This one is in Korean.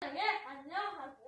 안녕하세요.